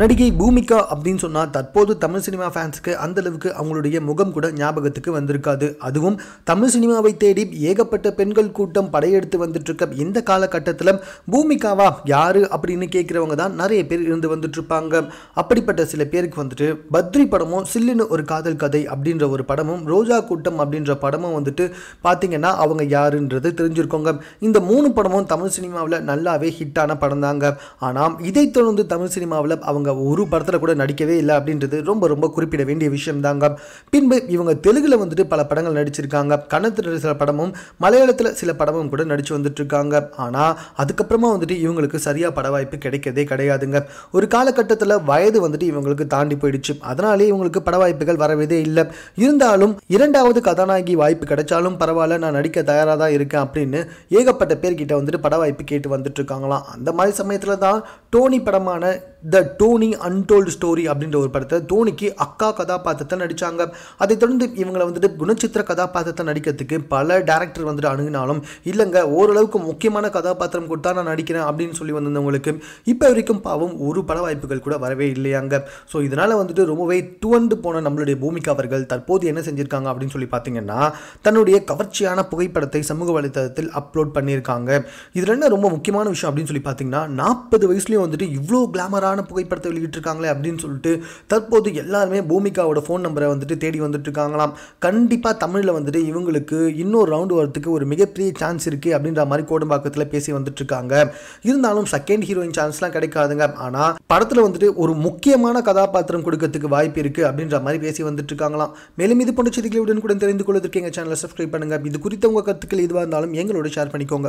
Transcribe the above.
நடிகை பூமிகா அப்படின்னு சொன்னால் தற்போது தமிழ் சினிமா ஃபேன்ஸுக்கு அந்தளவுக்கு அவங்களுடைய முகம் கூட ஞாபகத்துக்கு வந்திருக்காது. அதுவும் தமிழ் சினிமாவை தேடி ஏகப்பட்ட பெண்கள் கூட்டம் படையெடுத்து வந்துட்டுருக்க இந்த காலகட்டத்தில் பூமிகாவா யாரு அப்படின்னு கேட்குறவங்க தான் நிறைய பேர் இருந்து வந்துட்டுருப்பாங்க. அப்படிப்பட்ட சில பேருக்கு வந்துட்டு பத்ரி படமும் சில்லுன்னு ஒரு காதல் கதை அப்படின்ற ஒரு படமும் ரோஜா கூட்டம் அப்படின்ற படமும் வந்துட்டு பார்த்தீங்கன்னா அவங்க யாருன்றது தெரிஞ்சிருக்கோங்க. இந்த மூணு படமும் தமிழ் சினிமாவில் நல்லாவே ஹிட்டான படம் தாங்க ஆனால் இதைத் தொடர்ந்து தமிழ் சினிமாவில் அவங்க ஒரு படத்தில் கூட நடிக்கவே இல்லை அப்படின்றது ரொம்ப ரொம்ப குறிப்பிட வேண்டிய விஷயம் தாங்க பின்பு இவங்க தெலுங்கில் வந்துட்டு பல படங்கள் நடிச்சிருக்காங்க. கன்னத்தில் சில படமும் மலையாளத்தில் சில படமும் கூட நடித்து வந்துட்டு இருக்காங்க ஆனால் அதுக்கப்புறமா வந்துட்டு இவங்களுக்கு சரியாக பட வாய்ப்பு கிடைக்கதே கிடையாதுங்க. ஒரு காலகட்டத்தில் வயது வந்துட்டு இவங்களுக்கு தாண்டி போயிடுச்சு. அதனாலே இவங்களுக்கு பட வாய்ப்புகள் வரவே இல்லை. இருந்தாலும் இரண்டாவது கதாநாயகி வாய்ப்பு கிடைச்சாலும் பரவாயில்ல நான் நடிக்க தயாராக தான் இருக்கேன் அப்படின்னு ஏகப்பட்ட பேர்கிட்ட வந்துட்டு பட வாய்ப்பு கேட்டு வந்துட்டு இருக்காங்களாம் அந்த மாதிரி சமயத்தில் தான் டோனி படமான த டோ தோனி அன்டோல்டு ஸ்டோரி அப்படின்ற ஒரு படத்தை தோனிக்கு அக்கா கதாபாத்திரத்தை நடித்தாங்க அதைத் தொடர்ந்து இவங்களை வந்துட்டு குணச்சித்திர கதாபாத்திரத்தை நடிக்கிறதுக்கு பல டேரக்டர் வந்துட்டு அணுகினாலும் இல்லைங்க ஓரளவுக்கு முக்கியமான கதாபாத்திரம் கொடுத்தா நான் நடிக்கிறேன் அப்படின்னு சொல்லி வந்திருந்தவங்களுக்கு இப்போ வரைக்கும் பாவம் ஒரு பட வாய்ப்புகள் கூட வரவே இல்லையாங்க. ஸோ இதனால் வந்துட்டு ரொம்பவே துவண்டு போன நம்மளுடைய பூமிகா அவர்கள் தற்போது என்ன செஞ்சுருக்காங்க அப்படின்னு சொல்லி பார்த்தீங்கன்னா தன்னுடைய கவர்ச்சியான புகைப்படத்தை சமூக வலைத்தளத்தில் அப்லோட் பண்ணியிருக்காங்க. இதில் என்ன ரொம்ப முக்கியமான விஷயம் அப்படின்னு சொல்லி பார்த்தீங்கன்னா நாற்பது வயசுலேயும் வந்துட்டு இவ்வளோ கிளாமரான புகைப்படத்தை வெளியிட்டிருக்காங்களே அப்படின்னு சொல்லிட்டு தற்போது எல்லாருமே பூமிகாவோட ஃபோன் நம்பரை வந்துட்டு தேடி வந்துட்டு இருக்காங்களாம் கண்டிப்பாக தமிழில் வந்துட்டு இவங்களுக்கு இன்னொரு ரவுண்டு வரதுக்கு ஒரு மிகப்பெரிய சான்ஸ் இருக்குது அப்படின்ற மாதிரி கோடம்பாக்கத்தில் பேசி வந்துட்டு இருக்காங்க இருந்தாலும் செகண்ட் ஹீரோயின் சான்ஸ்லாம் கிடைக்காதுங்க. ஆனால் படத்தில் வந்துட்டு ஒரு முக்கியமான கதாபாத்திரம் கொடுக்கறதுக்கு வாய்ப்பு இருக்குது அப்படின்ற மாதிரி பேசி வந்துட்டு இருக்காங்களாம் மேலும் இது போன்ற செய்திகளை கூட தெரிந்து கொள்வதற்கு எங்கள் சேனலை சப்ஸ்கிரைப் பண்ணுங்க. இது குறித்த உங்கள் கருத்துக்கள் எதுவாக இருந்தாலும் எங்களோட ஷேர் பண்ணிக்கோங்க.